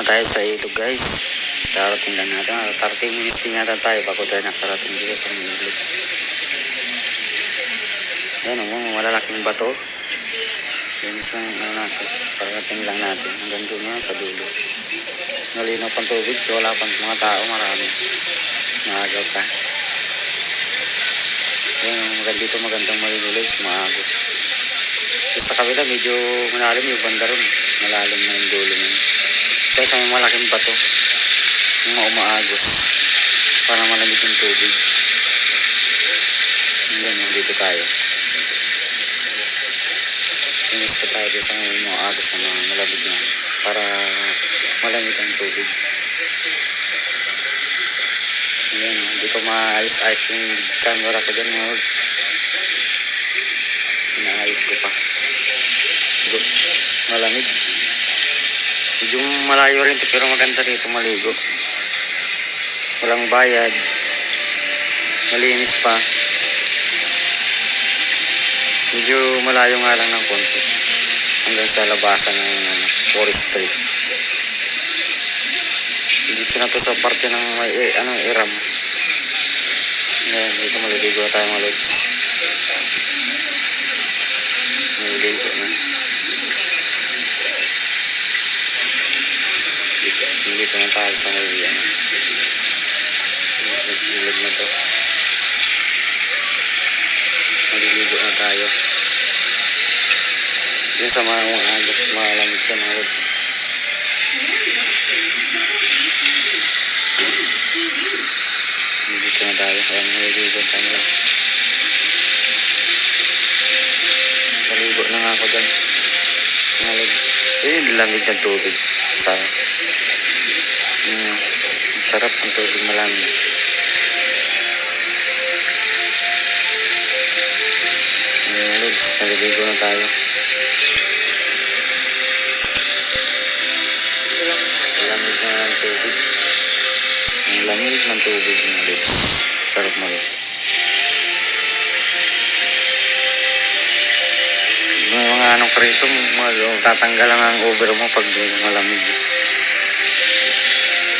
na tayo sa ilog guys. Darating lang natin. Ah, 30 minutes din yata tayo bago tayo nakarating dito sa ilog. Yan o, mga malalaking bato. Linis lang ano natin. Parating lang natin. Hanggang doon yan sa dulo. Malinaw pang tubig. Wala pang mga tao. Marami. Maagaw pa. Yan, maganda dito magandang malinulis. Maagos. Ito sa kabila, medyo malalim yung banda ron. Malalim na yung dulo niya. Kaya sa may malaking bato, mga umaagos, para malamig yung tubig. Yung ganyan, dito tayo. Inusta tayo dito sa may umaagos na malamig na, para malamig ang tubig. Ayan, hindi ko maayos-ayos yung camera ko dyan mga words. Inaayos ko pa. Good. Malamig. Medyo malayo rin to pero maganda dito maligo. Walang bayad. Malinis pa. Medyo malayo nga lang ng konti. Hanggang sa labasan ng ano, forestry. Dito na to sa parte ng may, eh, ano, iram. Ngayon, dito maliligo tayo mga lods. Maliligo na. Dito, na tayo sa may ano. Ilog na to. Maliligo na tayo. Yun sa mga mga agos, malamig ka mga lods. Dito na tayo. Ayan, maliligo tayo. Maligo na nga ako dyan. Malig. Eh, lamig ng tubig. Sa... Sarap ang tubig malamig. Ayan, Lods. Naliligo na tayo. Lamig na ng tubig. Ang lamig ng tubig mga Lods. Sarap malig. May mga anong mga tatanggal lang ang over mo pag malamig.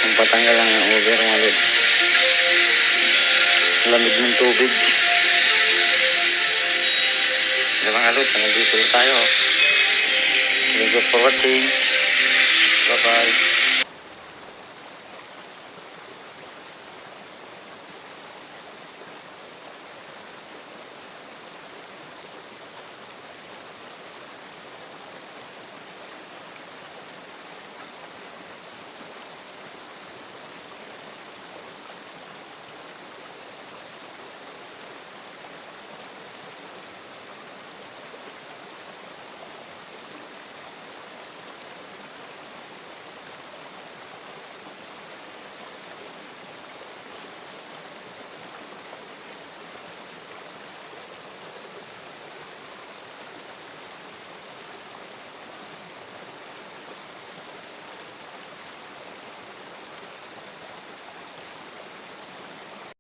Ang patanggal lang ng over mga lods. Lamig ng tubig. Diba mga lods, nandito tayo. Thank you for watching. Bye-bye.